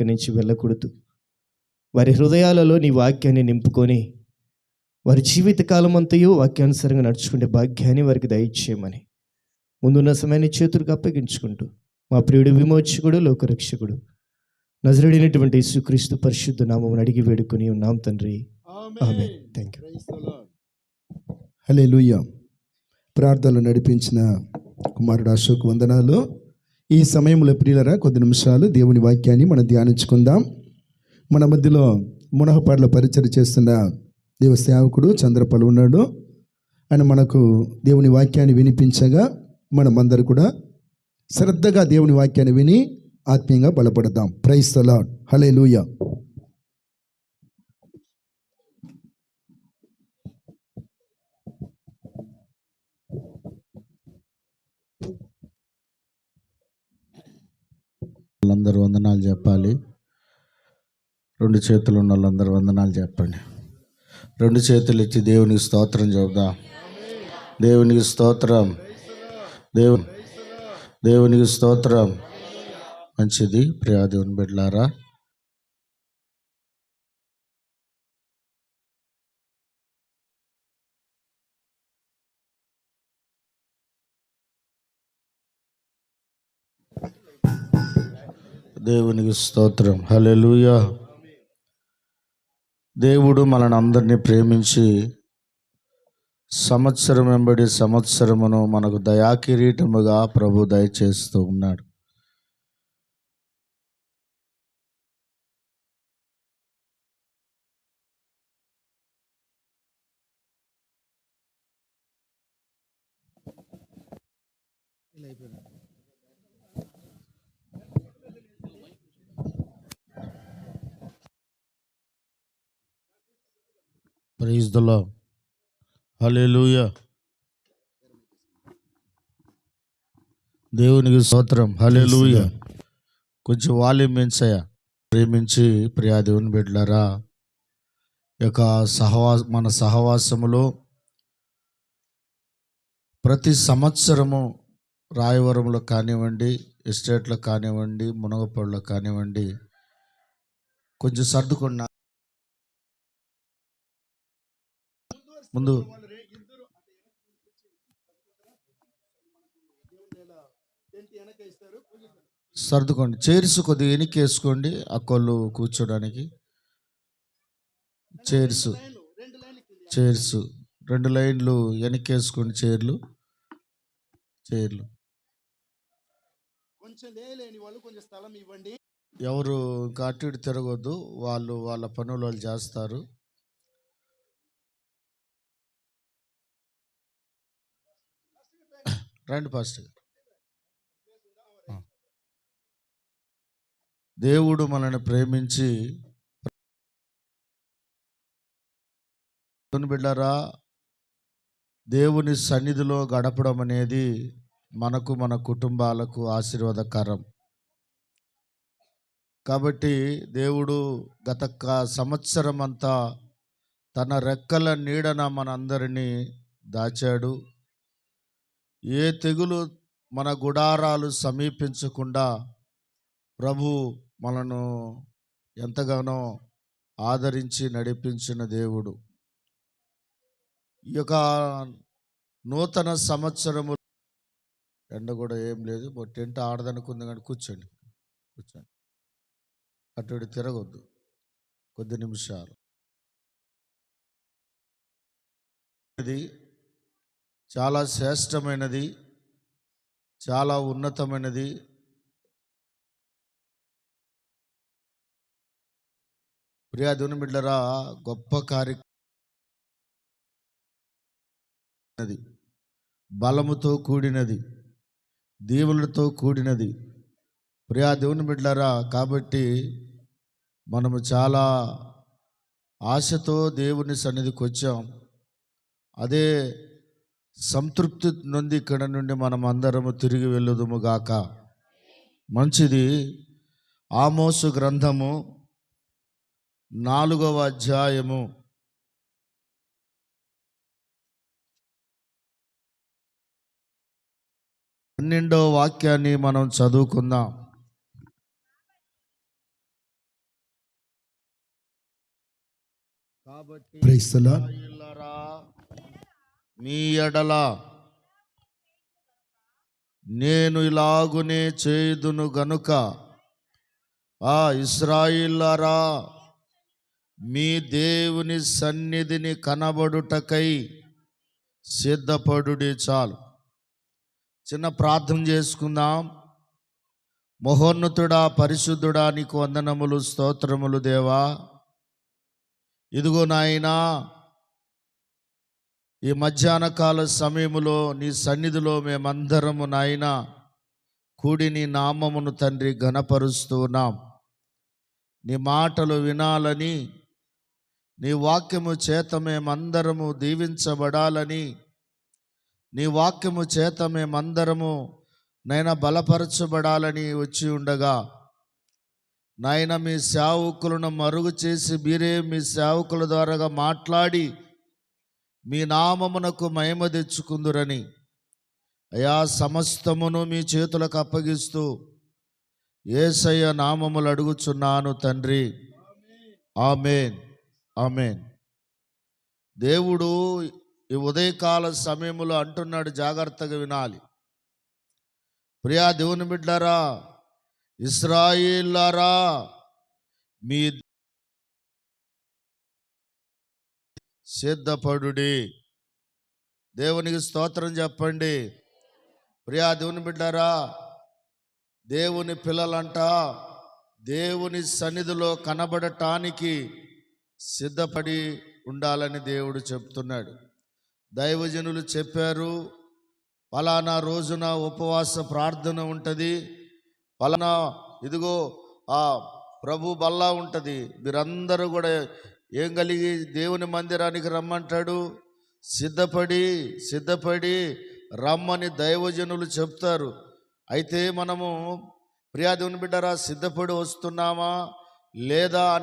ఇక్కడి నుంచి వెళ్ళకూడదు. వారి హృదయాలలో నీ వాక్యాన్ని నింపుకొని వారి జీవితకాలం అంతయు వాక్యానుసారంగా నడుచుకునే భాగ్యాన్ని వారికి దయచేయమని. ముందున్న సమయాన్ని చేతులకు అప్పగించుకుంటూ మా ప్రియుడు విమోచకుడు లోకరక్షకుడు నజరడినటువంటి యేసుక్రీస్తు పరిశుద్ధ నామం అడిగి వేడుకొని ఉన్నాం తండ్రి. ఆమె థ్యాంక్ యూ హలే ప్రార్థనలు నడిపించిన కుమారుడు అశోక్ వందనాలు. ఈ సమయంలో ప్రియులరా కొద్ది నిమిషాలు దేవుని వాక్యాన్ని మనం ధ్యానించుకుందాం. మన మధ్యలో మునహపాడులో పరిచయం చేస్తున్న దేవ సేవకుడు చంద్రపలు ఉన్నాడు. ఆయన మనకు దేవుని వాక్యాన్ని వినిపించగా మనమందరూ కూడా శ్రద్ధగా దేవుని వాక్యాన్ని విని ఆత్మీయంగా బలపడదాం. ప్రైస్ హలే హలే వాళ్ళందరూ వందనాలు చెప్పాలి. రెండు చేతులు ఉన్న వాళ్ళందరూ వందనాలు చెప్పండి. రెండు చేతులు ఇచ్చి దేవునికి స్తోత్రం చెబుదాం. దేవునికి స్తోత్రం. దేవు దేవునికి స్తోత్రం. మంచిది. ప్రియా దేవుని దేవునికి స్తోత్రం. హలెలుయ దేవుడు మనని అందరినీ ప్రేమించి సంవత్సరం వెంబడి సంవత్సరమును మనకు దయాకిరీటముగా ప్రభు దయచేస్తూ ఉన్నాడు. ప్రైజ్ దలా లార్డ్ హల్లెలూయా దేవునికి స్తోత్రం. లూయ కొంచెం వాల్యూమ్ పెంచయ్యా. ప్రేమించి ప్రియా దేవుని బిడ్డలారా ఈ యొక్క సహవా మన సహవాసములో ప్రతి సంవత్సరము రాయవరంలో కానివ్వండి ఎస్టేట్లో కానివ్వండి మునగపొడిలో కానివ్వండి కొంచెం సర్దుకున్నా ముందు సర్దుకోండి. చైర్స్ కొద్దిగా వెనక్కి వేసుకోండి అక్కోళ్ళు కూర్చోడానికి. చైర్స్. చైర్స్. రెండు లైన్లు వెనక్కి వేసుకోండి చైర్లు. చైర్లు ఎవరు ఇంకా అటు ఇటు తిరగొద్దు. వాళ్ళు వాళ్ళ పనులు వాళ్ళు చేస్తారు. రండి ఫస్ట్ దేవుడు మనల్ని ప్రేమించి బిడ్డారా దేవుని సన్నిధిలో గడపడం అనేది మనకు మన కుటుంబాలకు ఆశీర్వాదకరం. కాబట్టి దేవుడు గత సంవత్సరం అంతా తన రెక్కల నీడన మనందరినీ దాచాడు. ఏ తెగులు మన గుడారాలు సమీపించకుండా ప్రభు మనను ఎంతగానో ఆదరించి నడిపించిన దేవుడు. ఈ యొక్క నూతన సంవత్సరము ఎండ కూడా ఏం లేదు. టెంట్ ఆడదనుకుంది కానీ కూర్చోండి కూర్చోండి. అటు తిరగొద్దు. కొద్ది నిమిషాలు. ఇది చాలా శ్రేష్టమైనది చాలా ఉన్నతమైనది. ప్రియాదుని బిడ్డరా గొప్ప కార్యక్రమది బలముతో కూడినది దీవులతో కూడినది. ప్రియా దేవుని కాబట్టి మనము చాలా ఆశతో దేవుని సన్నిధికి వచ్చాం. అదే సంతృప్తి నుండి ఇక్కడ నుండి మనం అందరము తిరిగి వెళ్ళుదుము గాక. మంచిది ఆమోసు గ్రంథము నాలుగవ అధ్యాయము. పన్నెండవ వాక్యాన్ని మనం చదువుకుందాం. కాబట్టి మీ ఎడల నేను ఇలాగునే చేదును గనుక ఆ ఇస్రాయిలరా మీ దేవుని సన్నిధిని కనబడుటకై సిద్ధపడుడి చాలు. చిన్న ప్రార్థన చేసుకుందాం. మహోన్నతుడా పరిశుద్ధుడా నీకు వందనములు స్తోత్రములు దేవా. ఇదిగో నాయనా ఈ మధ్యాహ్న కాల సమయములో నీ సన్నిధిలో మేమందరము నాయన కూడి నీ నామమును తండ్రి ఘనపరుస్తూ ఉన్నాం. నీ మాటలు వినాలని నీ వాక్యము చేత మేమందరము దీవించబడాలని నీ వాక్యము చేత మేమందరము నైనా బలపరచబడాలని వచ్చి ఉండగా నాయన మీ సేవకులను మరుగు చేసి మీరే మీ సేవకుల ద్వారాగా మాట్లాడి మీ నామమునకు మహిమ తెచ్చుకుందురని. అయా సమస్తమును మీ చేతులకు అప్పగిస్తూ ఏసయ్య నామములు అడుగుచున్నాను తండ్రి. ఆమెన్. ఆమెన్. దేవుడు ఈ ఉదయకాల సమయములో అంటున్నాడు జాగ్రత్తగా వినాలి. ప్రియా దేవుని బిడ్డారా ఇస్రాయిల్లారా మీ సిద్ధపడుడి. దేవునికి స్తోత్రం చెప్పండి. ప్రియా దేవుని బిడ్డారా దేవుని పిల్లలంట దేవుని సన్నిధిలో కనబడటానికి సిద్ధపడి ఉండాలని దేవుడు చెప్తున్నాడు. దైవజనులు చెప్పారు పలానా రోజున ఉపవాస ప్రార్థన ఉంటుంది. పలానా ఇదిగో ఆ ప్రభు బల్లా ఉంటుంది. మీరందరూ కూడా ఏం కలిగి దేవుని మందిరానికి రమ్మంటాడు? సిద్ధపడి సిద్ధపడి రమ్మని దైవజనులు చెప్తారు. అయితే మనము ప్రియా దేవుని బిడ్డరా సిద్ధపడి వస్తున్నామా? లేదా